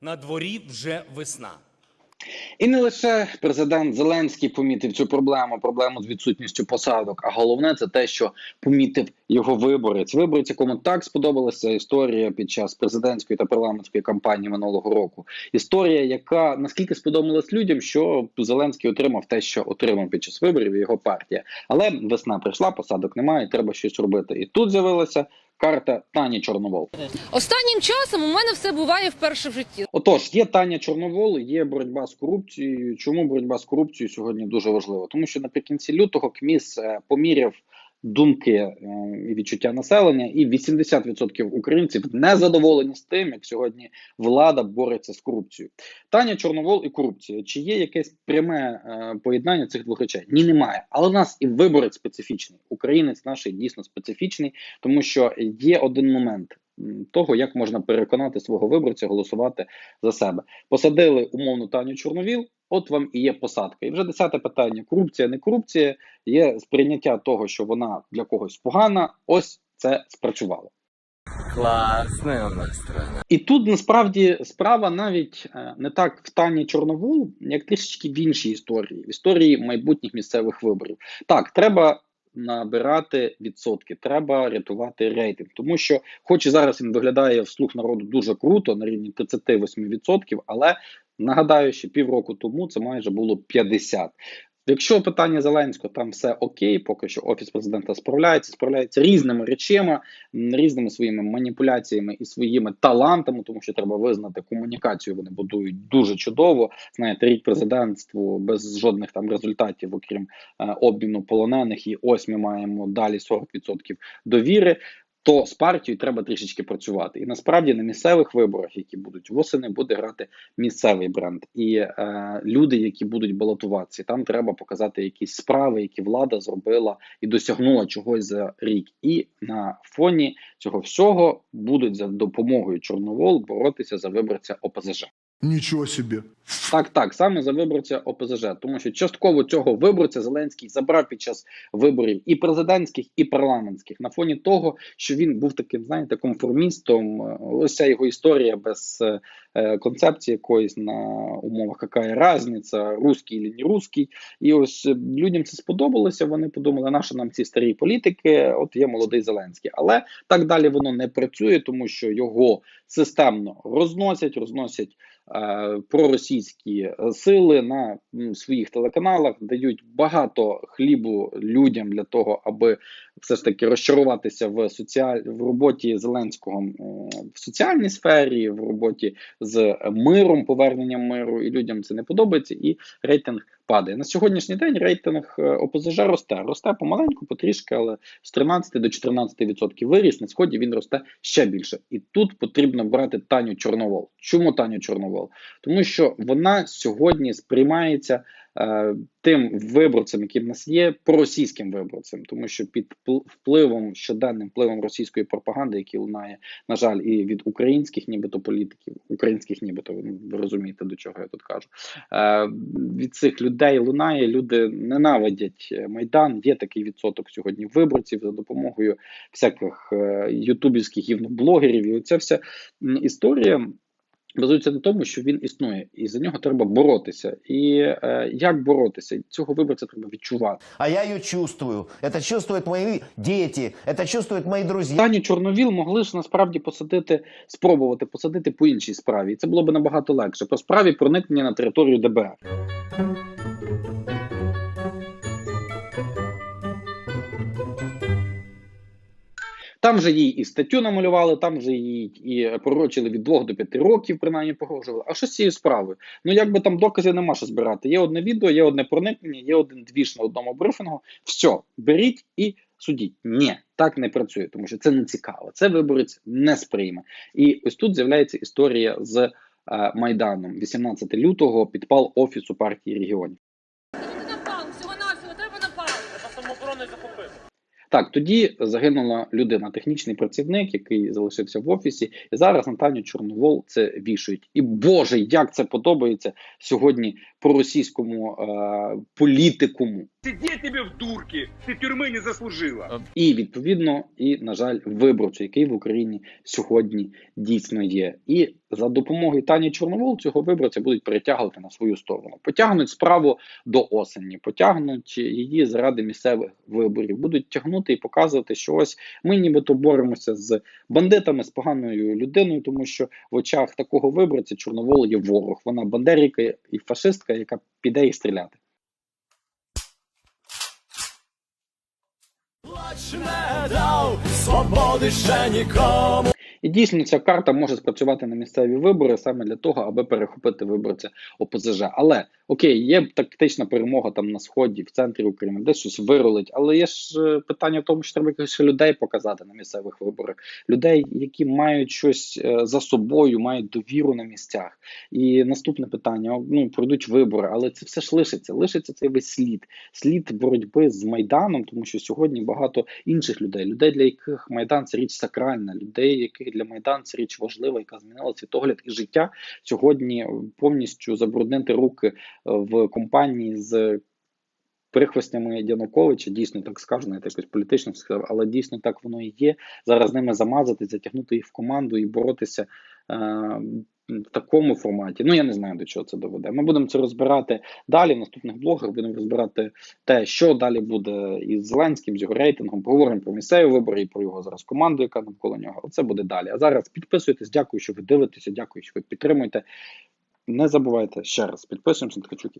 На дворі вже весна. І не лише президент Зеленський помітив цю проблему, проблему з відсутністю посадок. А головне це те, що помітив його виборець. Виборець, якому так сподобалася історія під час президентської та парламентської кампанії минулого року. Історія, яка наскільки сподобалась людям, що Зеленський отримав те, що отримав під час виборів його партія. Але весна прийшла, посадок немає, треба щось робити. І тут з'явилася карта Тані Чорновол. Останнім часом у мене все буває вперше в житті. Отож, є Таня Чорновол, є боротьба з корупцією. Чому боротьба з корупцією сьогодні дуже важлива? Тому що наприкінці лютого КМІС е, поміряв думки е, і відчуття населення, і 80% українців не задоволені з тим, як сьогодні влада бореться з корупцією. Таня Чорновол і корупція. Чи є якесь пряме е, поєднання цих двох речей? Ні, немає. Але в нас і виборець специфічний. Українець наш дійсно специфічний, тому що є один момент. Того, як можна переконати свого виборця голосувати за себе, посадили умовну Таню Чорновіл. От вам і є посадка. І вже десяте питання: корупція, не корупція, є сприйняття того, що вона для когось погана. Ось це спрацювало. Класна у нас страна. І тут насправді справа навіть е, не так в Тані Чорновол, як трішечки в іншій історії, в історії майбутніх місцевих виборів. Так, треба набирати відсотки, треба рятувати рейтинг, тому що, хоч і зараз він виглядає в слух народу дуже круто на рівні 38%, але нагадаю, що півроку тому це майже було 50%. Якщо питання Зеленського там все окей, поки що офіс президента справляється, справляється різними речами, різними своїми маніпуляціями і своїми талантами, тому що треба визнати комунікацію. Вони будують дуже чудово. Знаєте, рік президентству без жодних там результатів, окрім е, обміну полонених, і ось ми маємо далі 40% довіри. То з партією треба трішечки працювати, і насправді на місцевих виборах, які будуть восени, буде грати місцевий бренд. І е, люди, які будуть балотуватися, там треба показати якісь справи, які влада зробила і досягнула чогось за рік. І на фоні цього всього будуть за допомогою Чорновол боротися за виборця ОПЗЖ. Ничего себе. Так, так, саме за виборця ОПЗЖ, тому що частково цього виборця Зеленський забрав під час виборів і президентських, і парламентських на фоні того, що він був таким, знаєте, конформістом. Ось ця його історія без е, е, концепції якоїсь на умовах, яка різниця, русський чи не русський. І ось е, людям це сподобалося. Вони подумали, нащо нам ці старі політики? От є молодий Зеленський, але так далі воно не працює, тому що його системно розносять, розносять проросійські е, сили на своїх телеканалах, дають багато хлібу людям для того, аби все ж таки розчаруватися в соціаль... в роботі Зеленського в соціальній сфері, в роботі з миром, поверненням миру, і людям це не подобається, і рейтинг падає. На сьогоднішній день рейтинг е, ОПЗЖ росте. Росте помаленьку, потрішки, але з 13 до 14% виріс. На сході він росте ще більше. І тут потрібно брати Таню Чорновол. Чому Таню Чорновол? Тому що вона сьогодні сприймається тим виборцем, який в нас є, проросійським виборцем, тому що під впл- впливом щоденним впливом російської пропаганди, який лунає, на жаль, і від українських, нібито політиків, українських, нібито ви розумієте, до чого я тут кажу. Е, від цих людей лунає, люди ненавидять е, майдан. Є такий відсоток сьогодні виборців за допомогою всяких е, ютубівських гівноблогерів. І оця вся історія. Базується на тому, що він існує, і за нього треба боротися. І е, як боротися? Цього виборця треба відчувати. А я ее чувствую. Это чувствуют мои дети, это чувствуют мои друзья. Таню Чорновіл могли ж насправді посадити, спробувати посадити по іншій справі. І це було б набагато легше. По справі проникнення на територію ДБР. Там же їй і статтю намалювали, там же їй і пророчили від 2 до 5 років, принаймні погрожували. А що з цією справою? Ну якби там доказів нема що збирати. Є одне відео, є одне проникнення, є один двіж на одному брифінгу. Все, беріть і судіть. Ні, так не працює, тому що це не цікаво. Це виборець не сприйме. І ось тут з'являється історія з е, Майданом. 18 лютого підпал офісу партії регіонів. Напал, всього навсього треба напал. Так, тоді загинула людина, технічний працівник, який залишився в офісі, і зараз Наталю Чорновол це вішають. І Боже, як це подобається сьогодні проросійському е, політикуму. Сидеть тебе в дурке, ты тюрьмы не заслужила. І відповідно, і на жаль, виборцю, який в Україні сьогодні дійсно є. І за допомогою Тані Чорновол цього виборця будуть перетягувати на свою сторону. Потягнуть справу до осені, потягнуть її заради місцевих виборів, будуть тягнути і показувати, що ось ми нібито боремося з бандитами, з поганою людиною, тому що в очах такого виборця Чорновол є ворог. Вона бандеріка і фашистка, яка піде їх стріляти. І дійсно ця карта може спрацювати на місцеві вибори саме для того, аби перехопити виборця ОПЗЖ. Але окей, є тактична перемога там на сході, в центрі України, десь щось вирулить. Але є ж е, питання в тому, що треба якихось людей показати на місцевих виборах, людей, які мають щось е, за собою, мають довіру на місцях. І наступне питання: ну пройдуть вибори, але це все ж лишиться. Лишиться цей весь слід, слід боротьби з майданом, тому що сьогодні багато інших людей, людей, для яких майдан це річ сакральна, людей, яких для майдан це річ важлива, яка змінила світогляд і життя. Сьогодні повністю забруднити руки в компанії з. Прихвостнями Януковича, дійсно так скажу, навіть якось політично сказав, але дійсно так воно і є. Зараз ними замазати, затягнути їх в команду і боротися е, в такому форматі. Ну я не знаю до чого це доведе. Ми будемо це розбирати далі. В наступних блогах будемо розбирати те, що далі буде із Зеленським, з його рейтингом. Поговоримо про місцеві вибори і про його зараз команду, яка навколо нього. Але це буде далі. А зараз підписуйтесь. Дякую, що ви дивитеся. Дякую, що ви підтримуєте. Не забувайте ще раз підписуємося на Ткачук.